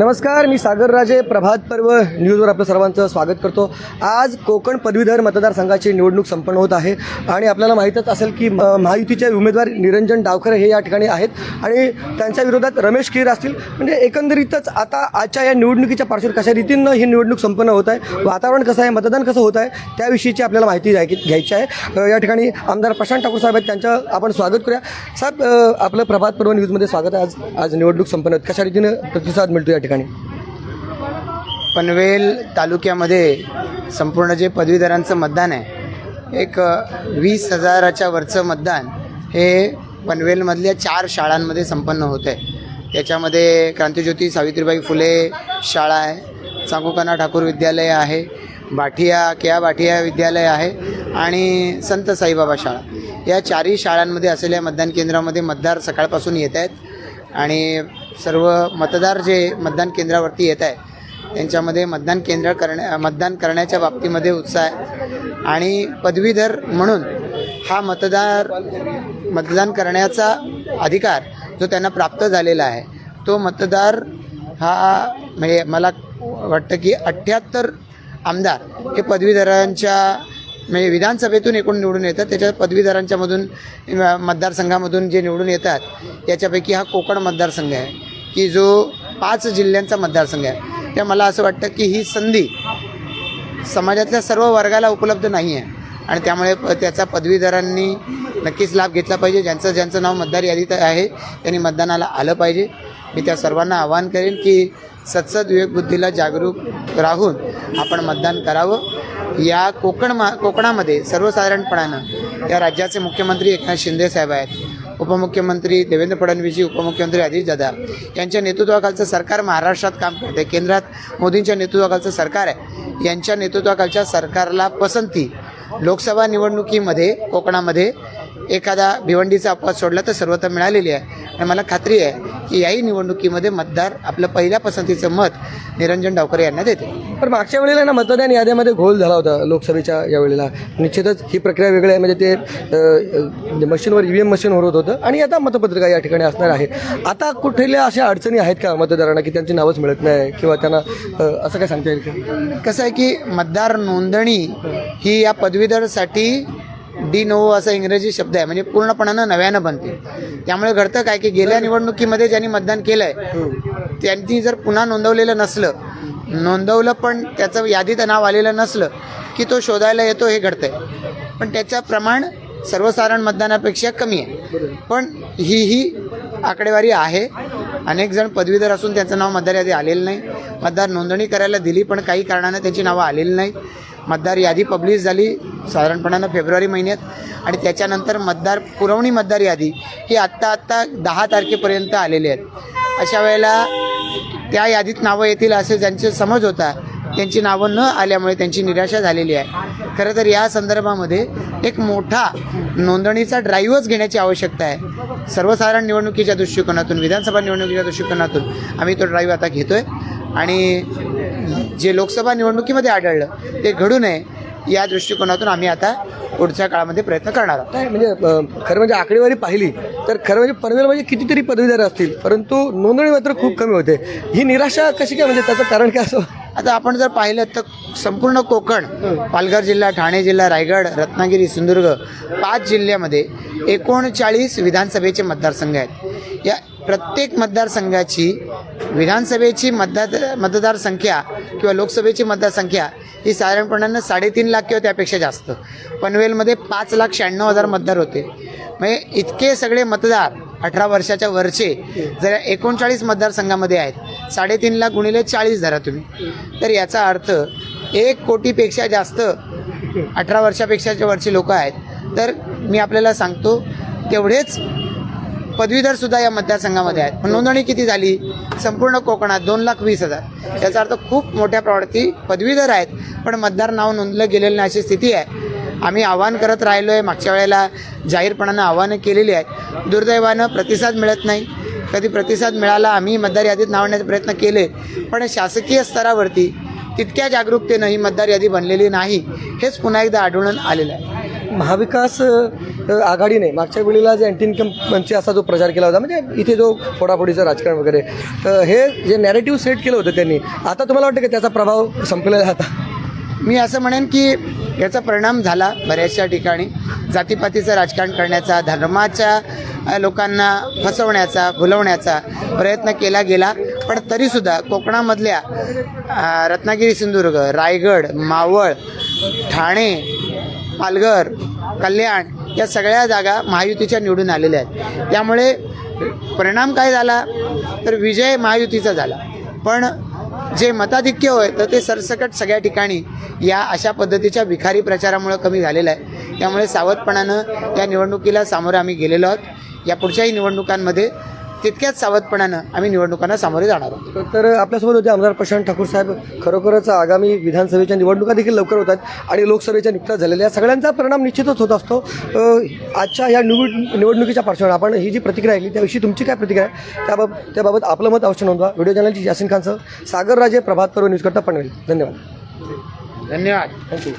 नमस्कार मी सागर राजे प्रभात पर्व न्यूजवर आपलं सर्वांचं स्वागत करतो. आज कोकण पदवीधर मतदारसंघाची निवडणूक संपन्न होत आहे आणि आपल्याला माहीतच असेल की महायुतीचे उमेदवार निरंजन डावखरे हे या ठिकाणी आहेत आणि त्यांच्या विरोधात रमेश खीर असतील. म्हणजे एकंदरीतच आता आजच्या या निवडणुकीच्या पार्श्वभूमीवर कशा रीतीनं ही निवडणूक संपन्न होत आहे वातावरण कसं आहे मतदान कसं होत आहे त्याविषयीची आपल्याला माहिती घ्यायची घ्यायची आहे. या ठिकाणी आमदार प्रशांत ठाकूर साहेब आहेत त्यांचं आपण स्वागत करूया. साहेब आपलं प्रभात पर्व न्यूजमध्ये स्वागत आहे. आज आज निवडणूक संपन्न होत. कशा रीतीनं प्रतिसाद मिळतो या ठिकाणी? पनवेल तालुक्यामध्ये संपूर्ण जे पदवीधरांचं मतदान आहे एक वीस हजाराच्या वरचं मतदान हे पनवेलमधल्या चार शाळांमध्ये संपन्न होत आहे. त्याच्यामध्ये क्रांतिज्योती सावित्रीबाई फुले शाळा आहे चांगुकाना ठाकूर विद्यालय आहे बाठिया केया बाठिया विद्यालय आहे आणि संत साईबाबा शाळा. या चारही शाळांमध्ये असलेल्या मतदान केंद्रामध्ये मतदार सकाळपासून येत आहेत. आणि सर्व मतदार जे मतदान केंद्रावरती येत आहे त्यांच्यामध्ये मतदान केंद्र करण्या मतदान करण्याच्या बाबतीमध्ये उत्साह आहे. आणि पदवीधर म्हणून हा मतदार मतदान करण्याचा अधिकार जो त्यांना प्राप्त झालेला आहे तो मतदार हा म्हणजे मला वाटतं की अठ्ठ्याहत्तर आमदार हे पदवीधरांच्या म्हणजे विधानसभेतून एकूण निवडून येतात त्याच्यात पदवीधरांच्यामधून मधून मतदारसंघामधून जे निवडून येतात त्याच्यापैकी हा कोकण मतदारसंघ आहे की जो पाच जिल्ह्यांचा मतदारसंघ आहे. त्या मला असं वाटतं की ही संधी समाजातल्या सर्व वर्गाला उपलब्ध नाही आहे आणि त्यामुळे प त्याचा पदवीधरांनी नक्कीच लाभ घेतला पाहिजे. ज्यांचं ज्यांचं नाव मतदार यादीत आहे त्यांनी मतदानाला आलं पाहिजे. मी त्या सर्वांना आवाहन करेन की सत्सद विवेकबुद्धीला जागरूक राहून आपण मतदान करावं. या कोकण मा कोकणामध्ये सर्वसाधारणपणानं या राज्याचे मुख्यमंत्री एकनाथ शिंदे साहेब आहेत. उपमुख्यमंत्री देवेंद्र फडणवीसजी उपमुख्यमंत्री अजितदादा यांच्या नेतृत्वाखालचं सरकार महाराष्ट्रात काम करते केंद्रात मोदींच्या नेतृत्वाखालचं सरकार आहे. यांच्या नेतृत्वाखालच्या सरकारला पसंती लोकसभा निवडणुकीमध्ये कोकणामध्ये एखादा भिवंडीचा अपवाद सोडला तर सर्वत्र मिळालेली आहे. आणि मला खात्री आहे की याही निवडणुकीमध्ये मतदार आपलं पहिल्या पसंतीचं मत निरंजन डावकरे यांना देते पण मागच्या वेळेला ना मतदान याद्यामध्ये घोल झाला होता लोकसभेच्या या वेळेला. निश्चितच ही प्रक्रिया वेगळी आहे. म्हणजे ते मशीनवर ई व्ही एम मशीनवर होत होतं. आणि आता मतपत्रिका या ठिकाणी असणार आहे. आता कुठल्या अशा अडचणी आहेत का मतदारांना की त्यांची नावच मिळत नाही किंवा त्यांना असं काय सांगता येईल का? कसं आहे की मतदार नोंदणी ही या पदवीधरसाठी डी नोवो असा इंग्रजी शब्द आहे. म्हणजे पूर्णपणानं नव्यानं बनते. त्यामुळे घडतं काय की गेल्या निवडणुकीमध्ये ज्यांनी मतदान केलं आहे त्यांनी जर पुन्हा नोंदवलेलं नसलं नोंदवलं पण त्याचं यादीत नाव आलेलं नसलं की तो शोधायला येतो हे घडतंय. पण त्याचं प्रमाण सर्वसाधारण मतदानापेक्षा कमी आहे. पण ही ही आकडेवारी आहे. अनेक जण पदवीधर असून त्यांचं नाव मतदार यादी आलेलं नाही. मतदार नोंदणी करायला दिली पण काही कारणानं त्यांची नावं आलेली नाही मतदार यादी पब्लिश झाली साधारणपणानं फेब्रुवारी महिन्यात. आणि त्याच्यानंतर मतदार पुरवणी मतदार यादी ही आत्ता आत्ता दहा तारखेपर्यंत आलेली आहेत. अशा वेळेला त्या यादीत नावं येतील असे ज्यांचे समज होता त्यांची नावं न आल्यामुळे त्यांची निराशा झालेली आहे. खरं तर या संदर्भामध्ये एक मोठा नोंदणीचा ड्राईव्हच घेण्याची आवश्यकता आहे. सर्वसाधारण निवडणुकीच्या दृष्टिकोनातून विधानसभा निवडणुकीच्या दृष्टिकोनातून आम्ही तो ड्राईव्ह आता घेतो आहे आणि जे लोकसभा निवडणुकीमध्ये आढळलं ते घडू नये या दृष्टिकोनातून आम्ही आता पुढच्या काळामध्ये प्रयत्न करणार आहोत. म्हणजे खरं म्हणजे आकडेवारी पाहिली तर खरं म्हणजे पनवेलमध्ये कितीतरी पदवीधर असतील परंतु नोंदणी मात्र खूप कमी होते. ही निराशा कशी काय म्हणजे त्याचं कारण काय असं? आता आपण जर पाहिलं तर संपूर्ण कोकण पालघर जिल्हा ठाणे जिल्हा रायगड रत्नागिरी सिंधुदुर्ग पाच जिल्ह्यामध्ये एकोणचाळीस विधानसभेचे मतदारसंघ आहेत. या प्रत्येक मतदारसंघाची विधानसभेची मतदार मतदारसंख्या किंवा लोकसभेची मतदारसंख्या ही साधारणपणानं साडेतीन लाख किंवा त्यापेक्षा जास्त. पनवेलमध्ये पाच लाख शहाण्णव हजार मतदार होते. म्हणजे इतके सगळे मतदार अठरा वर्षाच्या वरचे जर एकोणचाळीस मतदारसंघामध्ये आहेत साडेतीन लाख गुणिले चाळीस धरा तुम्ही. तर याचा अर्थ एक कोटीपेक्षा जास्त अठरा वर्षापेक्षाच्या वरचे लोक आहेत. तर मी आपल्याला सांगतो तेवढेच पदवीधर सुद्धा या मतदारसंघामध्ये आहेत. पण नोंदणी किती झाली? संपूर्ण कोकणात दोन लाख वीस हजार. याचा अर्थ खूप मोठ्या प्रमाणात पदवीधर आहेत. पण मतदार नाव नोंदलं गेलेलं नाही अशी स्थिती आहे. आम्ही आवाहन करत राहिलो आहे मागच्या वेळेला जाहीरपणानं आव्हानं केलेली आहेत दुर्दैवानं प्रतिसाद मिळत नाही. कधी प्रतिसाद मिळाला आम्ही मतदार यादीत नावण्याचे प्रयत्न केले. पण शासकीय स्तरावरती तितक्या जागरूकतेनं ही मतदार यादी बनलेली नाही. हेच पुन्हा एकदा आढळून आलेलं आहे. महाविकास आघाडीने मागच्या वेळेला जे अँटी इन्कमचे असा जो प्रचार केला होता म्हणजे इथे जो फोडाफोडीचं राजकारण वगैरे तर हे जे नॅरेटिव्ह सेट केलं होतं त्यांनी आता तुम्हाला वाटतं की त्याचा प्रभाव संपलेला आहे आता? मी असं म्हणेन की याचा परिणाम झाला बऱ्याचशा ठिकाणी. जातीपातीचं राजकारण करण्याचा धर्माच्या लोकांना फसवण्याचा भुलवण्याचा प्रयत्न केला गेला. पण तरीसुद्धा कोकणामधल्या रत्नागिरी सिंधुदुर्ग रायगड मावळ ठाणे पालघर कल्याण या सगळ्या जागा महायुतीच्या निवडून आलेल्या आहेत. त्यामुळे परिणाम काय झाला? तर विजय महायुतीचा झाला. पण जे मताधिक्य होय तर ते सरसकट सगळ्या ठिकाणी या अशा पद्धतीच्या विखारी प्रचारामुळे कमी झालेलं आहे. त्यामुळे सावधपणानं या निवडणुकीला सामोरे आम्ही गेलेलो आहोत. या पुढच्याही निवडणुकांमध्ये तितक्याच सावधपणानं आम्ही निवडणुकांना सामोरे जाणार आहोत. तर आपल्यासोबत होते आमदार प्रशांत ठाकूर साहेब. खरोखरच आगामी विधानसभेच्या निवडणुका देखील लवकर होत आहेत आणि लोकसभेच्या नुकत्याच झालेल्या या सगळ्यांचा परिणाम निश्चितच होत असतो. आजच्या या निवड निवडणुकीच्या पार्श्वभूमीवर आपण ही जी प्रतिक्रिया ऐकली त्याविषयी तुमची काय प्रतिक्रिया आहे? त्याबाबत त्याबाबत आपलं मत अवश्य नोंदवा. व्हिडिओ चॅनलची यासिन खानसह सागर राजे प्रभात पर्व न्यूज करता पनवेल. धन्यवाद. धन्यवाद. थँक्यू